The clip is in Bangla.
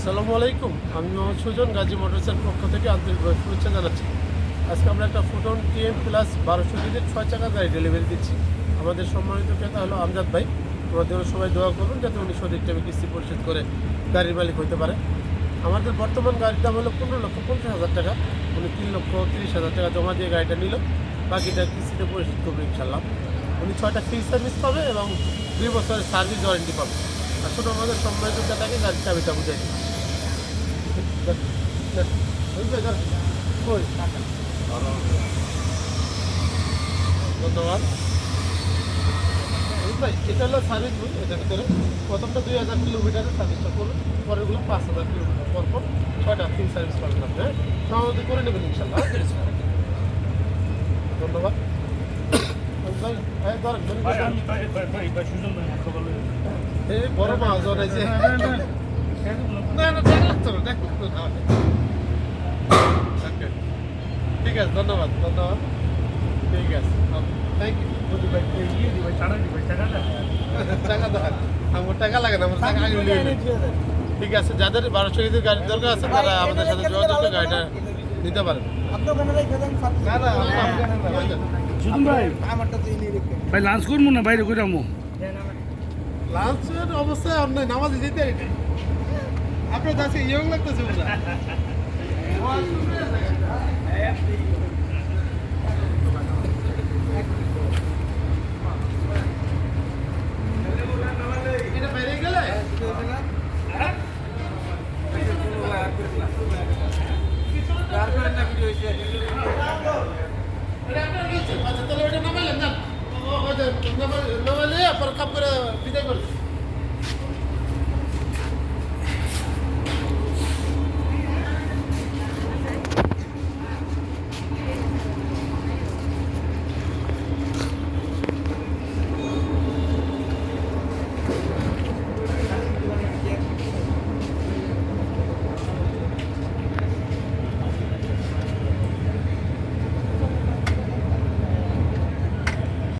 আসসালামু আলাইকুম। আমি মোহাম্মদ সুজন, গাজী মোটরসের পক্ষ থেকে আন্তরিকভাবে শুভেচ্ছা জানাচ্ছি। আজকে আমরা একটা ফুটন টিএম প্লাস বারোশো লিটার ছয় চাকা গাড়ি ডেলিভারি দিচ্ছি। আমাদের সম্মানিত ক্রেতা হলো আমজাদ ভাই। আমাদের সবাই দোয়া করুন যাতে উনি সঠিক টাইমে কিস্তি পরিশোধ করে গাড়ির মালিক হতে পারে। আমাদের বর্তমান গাড়ির দাম হলো পনেরো লক্ষ পঞ্চাশ হাজার টাকা। উনি তিন লক্ষ তিরিশ হাজার টাকা জমা দিয়ে গাড়িটা নিল। বাকিটা কিস্তিতে পরিশোধ করবে ইনশাল্লাহ উনি ছয়টা ফ্রি সার্ভিস পাবে এবং দুই বছরের সার্ভিস ওয়ারেন্টি পাবে। আসলে আমাদের সম্মানিত ক্রেতাকে গাড়ির চাবিটা বুঝাই দিই। ধন্যবাদ। ভাই এটা হলো সার্ভিস বুক এটার ভিতরে। প্রথমটা দুই হাজার কিলোমিটারের সার্ভিসটা করুন পরেরগুলো পাঁচ হাজার কিলোমিটার। পর পর ছয়টা ফ্রি সার্ভিস পাবেন আপনি হ্যাঁ? সমাধান করে নেবেন ইনশাল্লাহ ধন্যবাদ। এই বড় মাছ জড়াইছে না না দেখ লাগতো না দেখ লাগতো না ঠিক আছে ধন্যবাদ ধন্যবাদ। ঠিক আছে থ্যাংক ইউ টাকা দেখান আমার টাকা লাগে না আমার টাকা আগে ঠিক আছে যাদের বারোশো কেজির গাড়ির দরকার আছে তারা আমাদের সাথে যোগাযোগ করে গাড়িটা নিতে পারেন না না ভাই। ভাই লাঞ্চ করব না বাইরে করে আমো? লাঞ্চের অবস্থায় আপনার নামাজ দিতে আপনার কাছে ইয়ং লাগতেছে আচ্ছা তাহলে ওটা নামাইলেন না নামাইলে পরে কাপ করে বিদায় করবেন